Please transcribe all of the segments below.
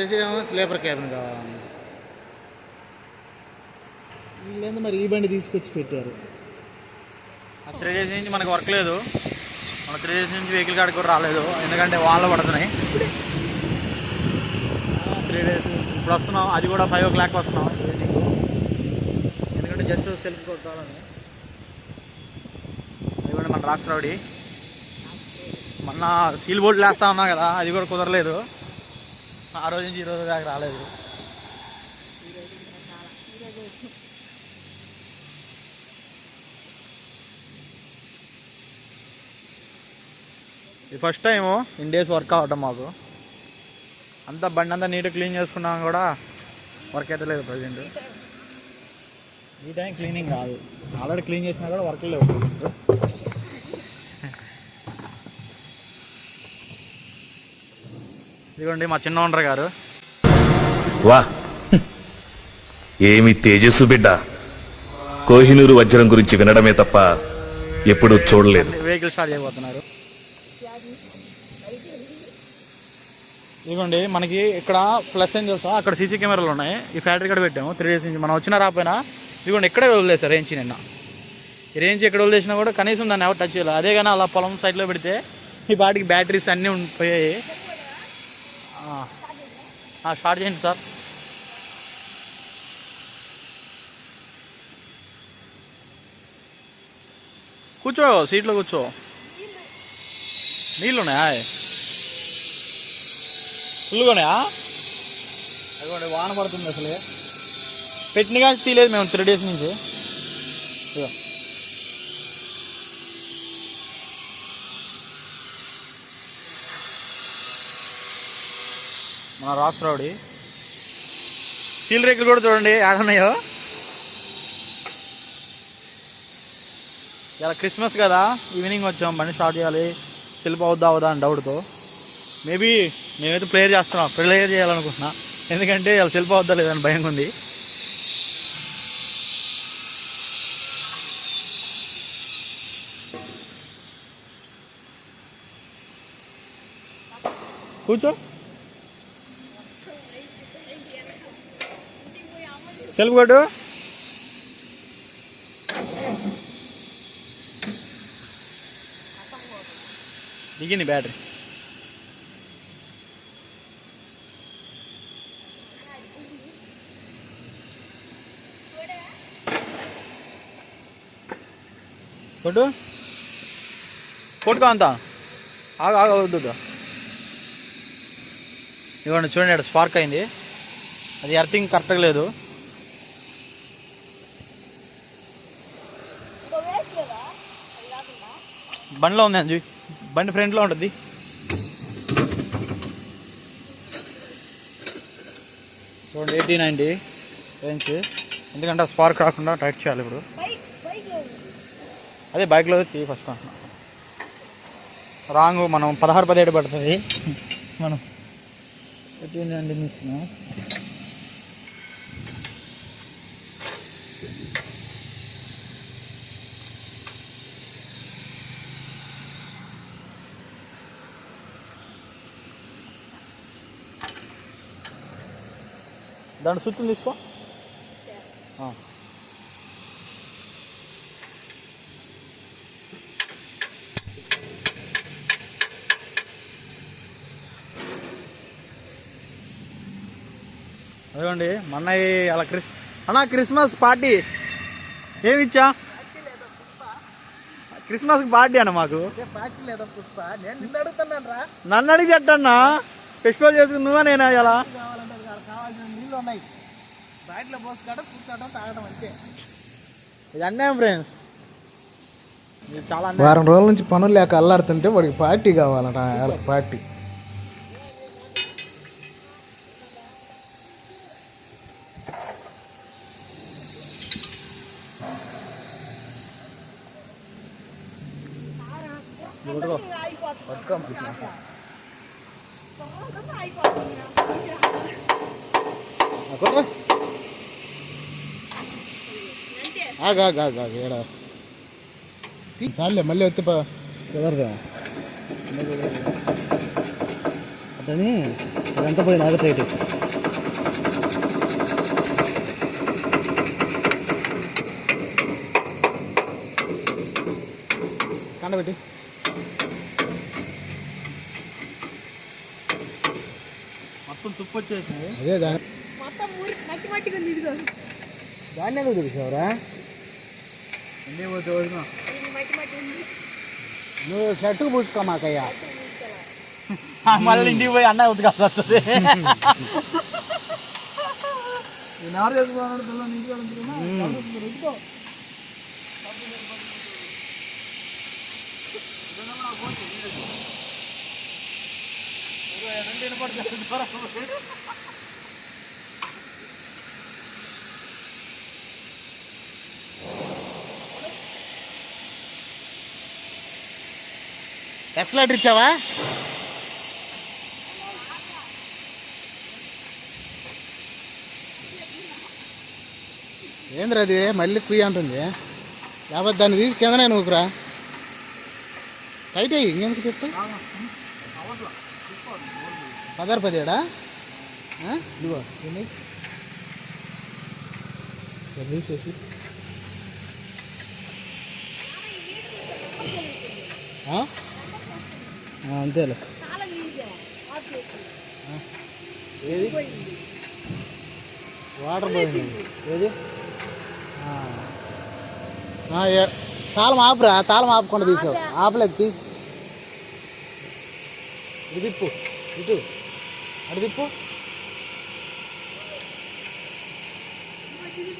వచ్చేసి sleeper cabin కావాలి? వీళ్ళేందో మరి ఈ బండి తీసుకొచ్చి పెట్టారు. త్రీ డేస్ నుంచి మనకు వర్క్ లేదు. మన త్రీ డేస్ నుంచి వెహికల్ కాడికి కూడా రాలేదు. ఎందుకంటే వాళ్ళు పడుతున్నాయి. త్రీ డేస్ ఇప్పుడు వస్తున్నాం. అది కూడా ఫైవ్ ఓ క్లాక్ వస్తున్నాం. ఎందుకంటే జస్ట్ సెల్ఫ్ కొట్టాలని. అది కూడా మన రాక్స్ రౌడీ. మొన్న సీల్ బోర్డు వేస్తా ఉన్నా కదా అది కూడా కుదరలేదు. ఆ రోజు నుంచి ఈ రోజు దాకా రాలేదు. ఇది first time in days work అవటం మాకు. అంతా బండి అంతా నీట్గా క్లీన్ చేసుకున్నాం కూడా వర్క్ అయితే లేదు ప్రజెంట్ ఈ టైం క్లీనింగ్ కాదు. ఆల్రెడీ క్లీన్ చేసినా కూడా వర్క్ లేవు. ఇదిగోండి మా చిన్న ఓనర్ గారు. వా. ఏమి తేజస్సు బిడ్డ. కోహినూరు వజ్రం గురించి వినడమే తప్ప ఎప్పుడూ చూడలేదు. వెహికల్ స్టార్ట్ చేయబోతున్నారు. ఇదిగోండి మనకి ఇక్కడ ప్లస్ ఏం తెలుసా? అక్కడ సీసీ కెమెరాలు ఉన్నాయి. ఈ ఫ్యాక్టరీ ఇక్కడ పెట్టాము. త్రీ డేస్ నుంచి మనం వచ్చినా రాపోయినా ఇదిగోండి ఇక్కడే వదిలేసారు రేంజ్ నిన్న. ఈ రేంజ్ ఎక్కడ వదిలేసినా కూడా కనీసం దాన్ని ఎవరు టచ్ చేయాలి. అదే కానీ అలా పొలం సైడ్లో పెడితే ఈ పాటికి బ్యాటరీస్ అన్నీ. ఆ, స్టార్ట్ చేయండి సార్. కూర్చో సీట్లో కూర్చో. నీళ్ళు ఉన్నాయా ఫుల్గా ఉన్నాయా అదిగోండి వాన పడుతుంది అసలే. పెట్టిన కానీ తీయలేదు మేము త్రీ డేస్ నుంచి. మన రాక్స్ రౌడీ సీల్ రేకులు కూడా చూడండి ఏడున్నాయో. ఇలా క్రిస్మస్ కదా ఈవినింగ్ వచ్చాం బండి స్టార్ట్ చేయాలి. సెల్ఫ్ అవుద్దా అవుదా అని డౌట్తో. మేబీ మేమైతే ప్రేయర్ చేస్తున్నాం ప్రేయర్ చేయాలనుకుంటున్నా. ఎందుకంటే ఇలా సెల్ఫ్ అవుద్దా లేదని భయం ఉంది. కూర్చో. సెల్ఫ్ కొట్టు. దిగింది బ్యాటరీ. కొట్టు. కొట్టుకో అంత. ఆగ ఆగ వద్దు ఇవ్వండి చూడండి స్పార్క్ అయింది. అది ఎర్తింగ్ కరెక్ట్గా లేదు. బండిలో ఉంది అంజు. బండి ఫ్రంట్లో ఉంటుంది. చూడండి ఎయిటీ నైంటీ రేంజ్. ఎందుకంటే స్పార్క్ రాకుండా టైట్ చేయాలి ఇప్పుడు. అదే బైక్లో వచ్చి ఫస్ట్ అంటున్నా రాంగ్ మనం పదహారు పదిహేడు పడుతుంది. మనం ఎయిటీన్ అండి తీసుకున్నాం. దాంట్లో సుత్తులు తీసుకో. అదిగోండి మా అన్నయ్య అలా క్రిస్ అన్న క్రిస్మస్ పార్టీ ఏమిచ్చా? క్రిస్మస్ పార్టీ అన్న మాకు. నిన్ను అడిగి అట్టన్నా ఫెస్టివల్ చేసుకుని నువ్వా నేనా ఇలా? నీళ్ళు ఉన్నాయి. బాటిలో పోసుకోవడం కూర్చోవడం తాగడం అంతే. ఇది అన్యాయం ఫ్రెండ్స్. ఇది చాలా. వారం రోజుల నుంచి పనులు లేక అల్లాడుతుంటే వాడికి పార్టీ కావాలట పార్టీ. ఆగు ఆగు ఆగు ఆగు ఏడా చాలే మళ్ళీ వచ్చి కుదరదా అతని ఇదంతా పోయి నాగ రేటు కండబెట్టి మొత్తం తుప్పు వచ్చేసింది అదే దాని మొత్తం ఊరి మట్టి మట్టిగా ఉంది ఇదిగో దాన్ని ఎందుకు తెలిసావురా ఎన్ని పోతే వదిన ఇది మట్టి మట్టి ఉంది నువ్వు షర్టు పూసుకో మాకయ్యా మళ్ళీ ఇంటికి పోయి అన్న ఉతకాల్సి వస్తుంది నేను ఎవరు ఎక్సలేటర్ ఇచ్చావా? ఏంద్రా అది? మళ్ళీ కుయ్య అంటుంది. లేకపోతే దాన్ని తీసి కిందనే నువ్వుకురా టైట్ అయ్యి ఇంకెందుకు చెప్తా పదారు పదిహేడా? ఆ? ఇదిగో తీసేసి. ఆ? అంతేలే. ఏది? వాటర్ పోయింది ఏది? తాళం ఆపురా తాళం ఆపకుండా తీసావు ఆపలేదు తీ. ఇది తిప్పు ఇటు. అటు తిప్పు. పడింది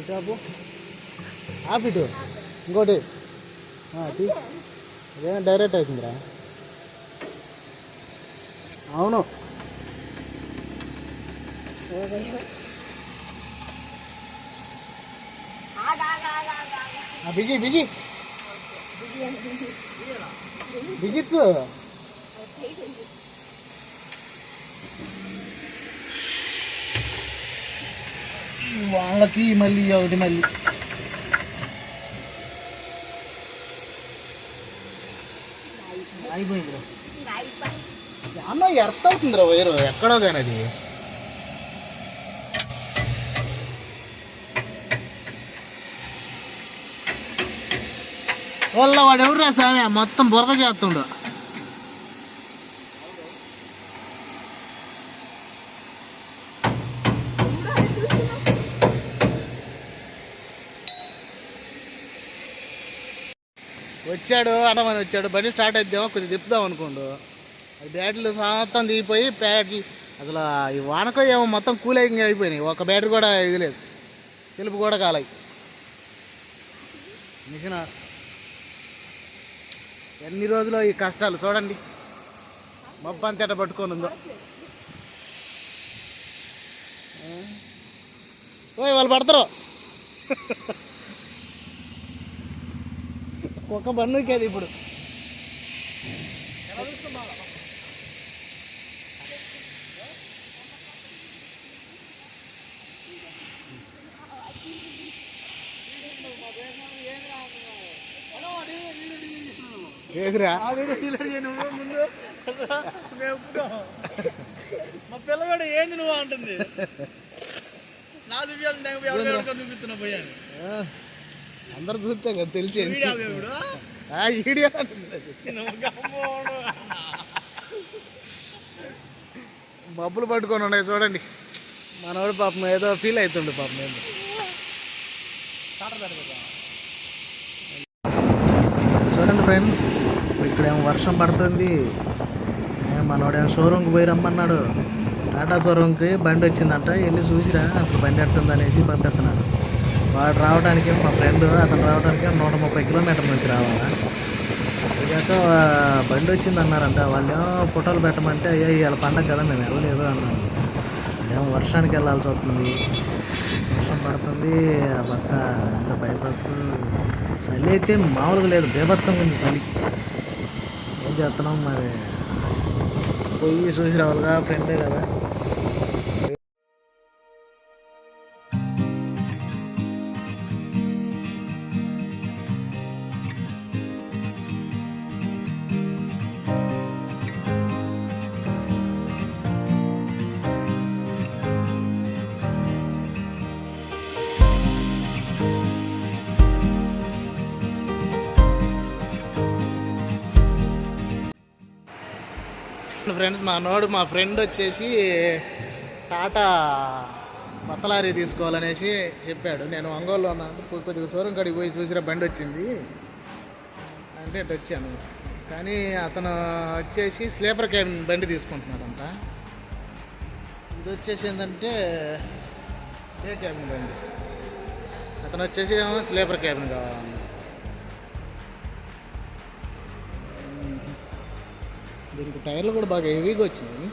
ఇటు ఆపు. ఆపు ఇటు. ఇంకోటి. తీ. అదేం డైరెక్ట్ అవుతుందిరా అవును. ఆ, బిగి బిగి. బిగిచ్చు. వాళ్ళకి మళ్ళీ ఒకటి మళ్ళీ. అయిపోయింది అన్న ఎర్త్ అవుతుందిరా వైరు ఎక్కడో కానీ అది. వాళ్ళ వాడు ఎవరు సామె మొత్తం బురద చేస్తుండు. వచ్చాడు అన్నమని వచ్చాడు బండి స్టార్ట్ అయిద్దామో కొద్దిగా తిప్పుదాం అనుకోండు. బ్యాటరీలు మొత్తం దిగిపోయి బ్యాటరీ అసలు ఈ వానకో ఏమో మొత్తం కూలింగ్ అయిపోయినాయి. ఒక బ్యాటరీ కూడా ఇది లేదు. సెలుపు కూడా కాలాయి మిషన్ ఎన్ని రోజులు ఈ కష్టాలు చూడండి. మబ్బు అంతేట పట్టుకొని ఉందో. ఓయ్ వాళ్ళు పడతారు. ఒక్క బండుకేది ఇప్పుడు. ఏదిరా? ముందు. మా పిల్లగాడు ఏంది నువ్వు అంటుంది. నా దివ్యాలు చూపిస్తున్నా పోయాను అందరు చూస్తే కదా తెలిసి వీడియో. మబ్బులు పట్టుకొని ఉన్నాయి చూడండి. మనవాడు పాపం ఏదో ఫీల్ అవుతుండు పాపం ఏందో. చూడండి ఫ్రెండ్స్ ఇక్కడేమో వర్షం పడుతుంది. మనోడేమో షోరూమ్కి పోయి రమ్మన్నాడు. టాటా షోరూమ్కి బండి వచ్చిందంట. వెళ్ళి చూసిరా అసలు బండి ఎట్టుంది అనేసి పంపిస్తున్నాడు వాడు రావడానికి మా ఫ్రెండ్ అతను రావడానికి నూట ముప్పై కిలోమీటర్ల నుంచి రావాలా. ఇక బండి వచ్చింది అన్నారంట వాళ్ళేమో ఫోటోలు పెట్టమంటే అయ్యో ఇవాళ పండగ కదా మేము వెళ్ళలేదు అన్నారు. ఏమో వర్షానికి వెళ్ళాల్సి వస్తుంది. వర్షం పడుతుంది ఆ పక్క అంత బైపాస్ చలి అయితే మామూలుగా లేదు. బీభత్సంగా ఉంది చలి. ఏం చేస్తున్నాం మరి? పోయి చూసి రావాలిగా ఫ్రెండే కదా. ఫ్రెండ్స్ మా నోడు మా ఫ్రెండ్ వచ్చేసి టాటా కొత్త తీసుకోవాలనేసి చెప్పాడు. నేను ఒంగోలులో ఉన్నాను కొద్దిగా సూరం కాడికి పోయి చూసిన బండి వచ్చింది. అంటే ఇటు వచ్చాను. కానీ అతను వచ్చేసి స్లీపర్ క్యాబిన్ బండి తీసుకుంటున్నాడంట. ఇది వచ్చేసి ఏంటంటే ఏ క్యాబిన్ బండి? అతను వచ్చేసి స్లీపర్ క్యాబిన్ కావాలన్నా దీనికి టైర్లు కూడా బాగా హెవీగా వచ్చినాయి.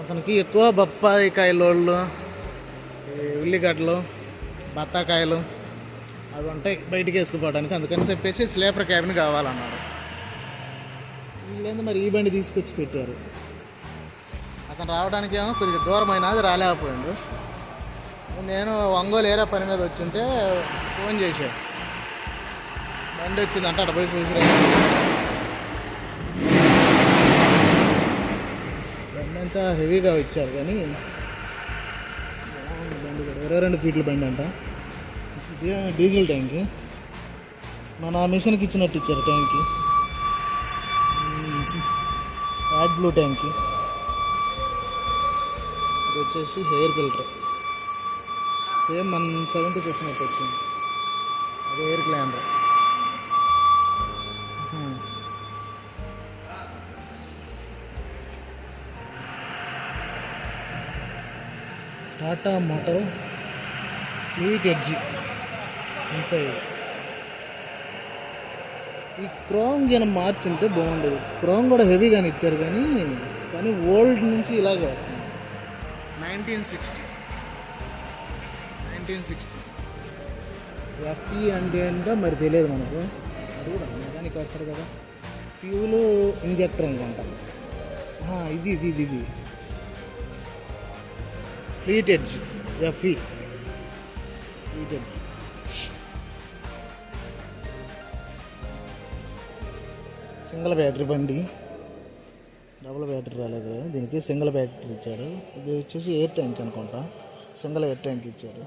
అతనికి ఎక్కువ బొప్పాయి కాయలోళ్ళు ఉల్లిగడ్డలు బత్తాకాయలు అవి ఉంటాయి బయటికి వేసుకుపోవడానికి. అందుకని చెప్పేసి స్లీపర్ క్యాబిన్ కావాలన్నారు. వీళ్ళేందో మరి ఈ బండి తీసుకొచ్చి పెట్టారు? అతను రావడానికి ఏమో కొద్దిగా దూరం అయినా అది రాలేకపోయాడు. నేను ఒంగోలు ఏరియా పని మీద వచ్చింటే ఫోన్ చేశాను బండి అంటే అక్కడ పోయి చూసి బండి అంతా హెవీగా ఇచ్చారు కానీ బాగుంది బండి ఇరవై రెండు ఫీట్ల బండి అంట ఇది డీజిల్ ట్యాంక్. మన మిషన్కి ఇచ్చినట్టు ఇచ్చారు ట్యాంక్కి యాడ్ బ్లూ ట్యాంక్. ఇది వచ్చేసి హెయిర్ ఫిల్టర్. సేమ్ మన సెవెంటీకి వచ్చినట్టు వచ్చింది. అది ఎయిర్ క్లాండర్ టాటా మోటార్ వీట్ ఎడ్జి ఇన్సైడ్ ఈ క్రోమ్ గిన మార్చుంటే బాగుండేది. క్రోమ్ కూడా హెవీగానే ఇచ్చారు కానీ కానీ ఓల్డ్ నుంచి ఇలాగే వస్తుంది. Nineteen sixty. Nineteen sixty. FE అంటే ఏంటో మరి తెలియదు మనకు. అది కూడా మెకానిక్ వస్తారు కదా. ఫ్యూలు ఇంజెక్టర్ అనుకుంటా. ఇది ఇది ఇది ఇది. Fleet FE fleet single battery బండి. డబుల్ బ్యాటరీ రాలేదు దీనికి సింగిల్ బ్యాటరీ ఇచ్చారు ఇది వచ్చేసి ఎయిర్ ట్యాంక్ అనుకుంటా. సింగిల్ ఎయిర్ ట్యాంక్ ఇచ్చారు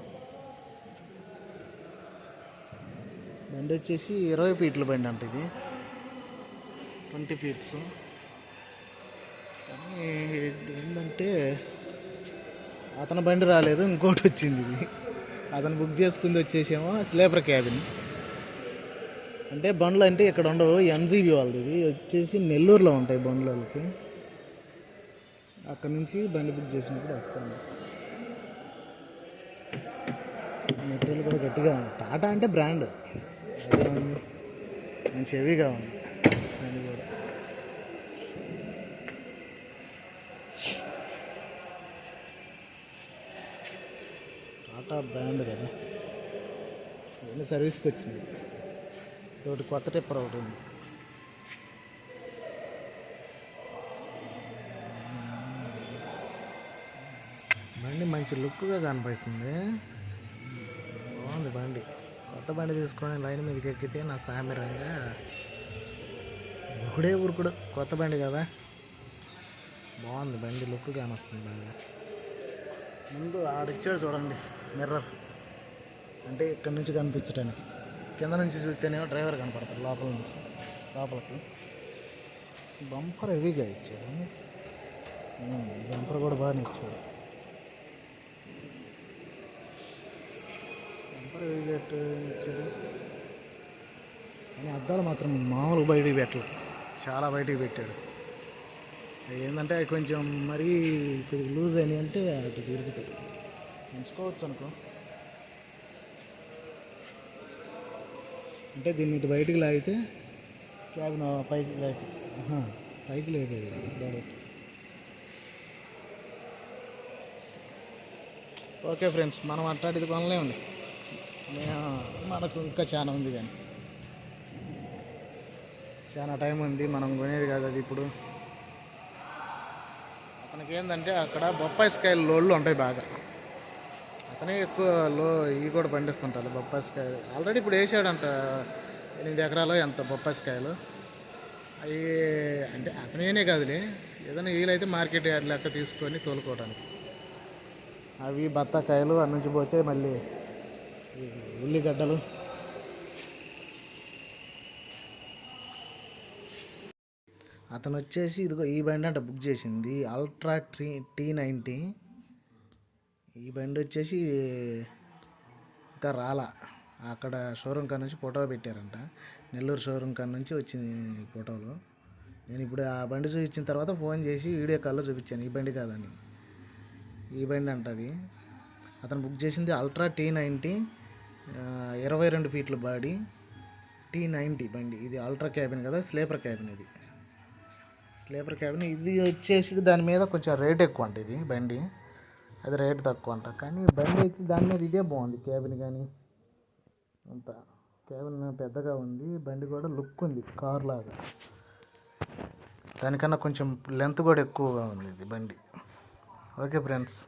బండి వచ్చేసి ఇరవై ఫీట్ల బండి అంట ఇది. ట్వంటీ ఫీట్స్ కానీ ఏంటంటే అతని బండి రాలేదు ఇంకోటి వచ్చింది ఇది. అతను బుక్ చేసుకుంది వచ్చేసేమో స్లీపర్ క్యాబిన్. అంటే బండ్లు అంటే ఇక్కడ ఉండవు ఎన్జీబీ వాళ్ళది. ఇది వచ్చేసి నెల్లూరులో ఉంటాయి బండ్లు వాళ్ళకి. అక్కడ నుంచి బండి బుక్ చేసినప్పుడు వస్తాను మెటీరియల్ కూడా గట్టిగా ఉంది. టాటా అంటే బ్రాండ్. అదే ఉంది. మంచి హెవీగా ఉంది బండి కూడా టాటా బ్రాండ్ కదా. ఇవన్నీ సర్వీస్కి వచ్చింది ఒకటి కొత్త టిప్పర్ ఒకటి ఉంది. బండి మంచి లుక్గా కనిపిస్తుంది. బాగుంది బండి. కొత్త బండి తీసుకొని లైన్ మీదకి ఎక్కితే నా సామిరంగా ఒకడే ఊరుకుడు. కొత్త బండి కదా. బాగుంది బండి లుక్ కానొస్తుంది బాగా. ముందు ఆడిచ్చాడు చూడండి. మిర్రర్. అంటే ఇక్కడ నుంచి కనిపించడానికి కింద నుంచి చూస్తేనేమో డ్రైవర్ కనపడతారు లోపల నుంచి లోపలికి. బంపర్ హెవీగా ఇచ్చారు బంపర్ కూడా బాగానే ఇచ్చారు బంపర్ హెవీగా ఎట్టు ఇచ్చారు కానీ అద్దాలు మాత్రం మామూలు బయటికి పెట్టలేదు చాలా బయటికి పెట్టాడు. ఏంటంటే అది కొంచెం మరీ కొద్దిగా లూజ్ అయినాయి అంటే అటు తిరుగుతాయి. ఉంచుకోవచ్చు అనుకో అంటే దీన్ని ఇటు బయటికి లాగితే క్యాబిన్ పైకి ఆహా, పైకి లేపేది డైరెక్ట్ ఓకే ఫ్రెండ్స్ మనం అట్లాంటిది కొనలేమండి. మనకు ఇంకా చాలా ఉంది కానీ. చాలా టైం ఉంది మనం కొనేది కాదు అది ఇప్పుడు. ఏంటంటే అక్కడ బొప్పాయిస్కాయలు లోళ్ళు ఉంటాయి బాగా. అతనే ఎక్కువ లో ఇవి కూడా పండిస్తుంటారు బొప్పాసికాయలు ఆల్రెడీ ఇప్పుడు వేసాడంట ఎనిమిది ఎకరాలు ఎంత బొప్పాసికాయలు. అవి అంటే అతనేనే కాదులే ఏదైనా వీలైతే మార్కెట్ యార్డ్ లెక్క తీసుకొని తోలుకోవడానికి అవి బత్తాకాయలు అన్నుంచి పోతే మళ్ళీ ఉల్లిగడ్డలు. అతను వచ్చేసి ఇదిగో ఈ బండి అంట బుక్ చేసింది అల్ట్రా టీ టీ నైంటీ. ఈ బండి వచ్చేసి ఇంకా రాలా. అక్కడ షోరూమ్ కాడ నుంచి ఫోటో పెట్టారంట. నెల్లూరు షోరూమ్ కాడ నుంచి వచ్చింది ఫోటోలు. నేను ఇప్పుడు ఆ బండి చూపించిన తర్వాత ఫోన్ చేసి వీడియో కాల్లో చూపించాను. ఈ బండి కాదని. ఈ బండి అంటది అతను బుక్ చేసింది అల్ట్రా టీ నైంటీ ఇరవై రెండు ఫీట్ల బాడీ టీ నైంటీ బండి. ఇది అల్ట్రా క్యాబిన్ కదా స్లీపర్ క్యాబిన్ ఇది. Sleeper cabin. ఇది వచ్చేసి దాని మీద కొంచెం రేట్ ఎక్కువ అంట ఇది బండి. అది రేట్ తక్కువ అంట కానీ బండి అయితే దాని మీద ఇదే బాగుంది. క్యాబిన్ కానీ అంత. క్యాబిన్ పెద్దగా ఉంది. బండి కూడా లుక్ ఉంది. కార్ లాగా. దానికన్నా కొంచెం లెంత్ కూడా ఎక్కువగా ఉంది ఇది బండి. Okay friends.